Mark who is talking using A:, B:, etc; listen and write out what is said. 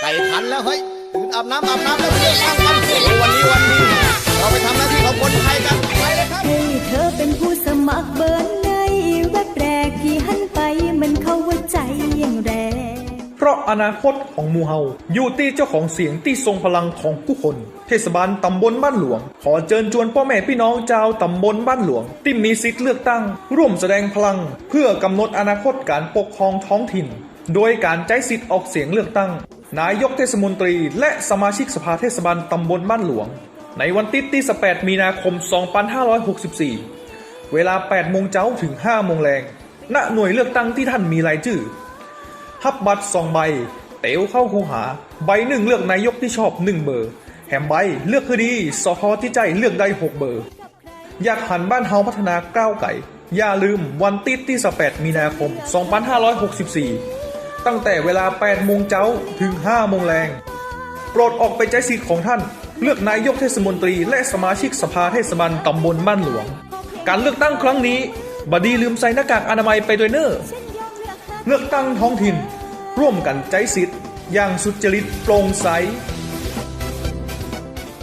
A: ไม่ทันแล้วเฮ้ยตื่นอาบน้ำอาบน้ำแล้วเที่ยงตั้งกันโอ้โหวันนี้วันดีเราไปทำหน้าที่ของคนไทยกันไปเลยครับ
B: ให้เธอเป็นผู้สมัครเบอร์ในแวบแรกที่หันไปมันเข้าว่าใจอย่างแรง
C: เพราะอนาคตของหมูเฮาอยู่ที่เจ้าของเสียงที่ทรงพลังของผู้คน เทศบาลตำบลบ้านหลวง ขอเชิญชวนพ่อแม่พี่น้องชาวตำบลบ้านหลวง ที่มีสิทธิ์เลือกตั้ง ร่วมแสดงพลัง เพื่อกำหนดอนาคตการปกครองท้องถิ่น โดยการใช้สิทธิ์ออกเสียงเลือกตั้ง นายกเทศมนตรีและสมาชิกสภาเทศบาลตำบลบ้านหลวง ในวันที่ที่ 18 มีนาคม 2564 เวลา 8 โมงเช้าถึง 5 โมงแรง ณ หน่วยเลือกตั้งที่ท่านมีรายชื่อฮับบัตรสองใบ เต๋วเข้าคูหา ใบหนึ่งเลือกนายกที่ชอบหนึ่งเบอร์แถมใบเลือกคือดี สคที่ใจเลือกได้หกเบอร์ อยากหันบ้านเฮาพัฒนาก้าวไก่ อย่าลืมวันติดที่ 18 มีนาคม 2564 ตั้งแต่เวลา 8 โมงเช้าถึง 5 โมงแรงโปรดออกไปใช้สิทธิ์ของท่าน เลือกนายกเทศมนตรีและสมาชิกสภาเทศบาลตำบลบ้านหลวง การเลือกตั้งครั้งนี้บดีลืมใส่หน้ากากอนามัยไปด้วยเนอ้อเลือกตั้งท้องถิ่น ร่วมกันใจสิทธิ์อย่างสุจริตโปร่งใส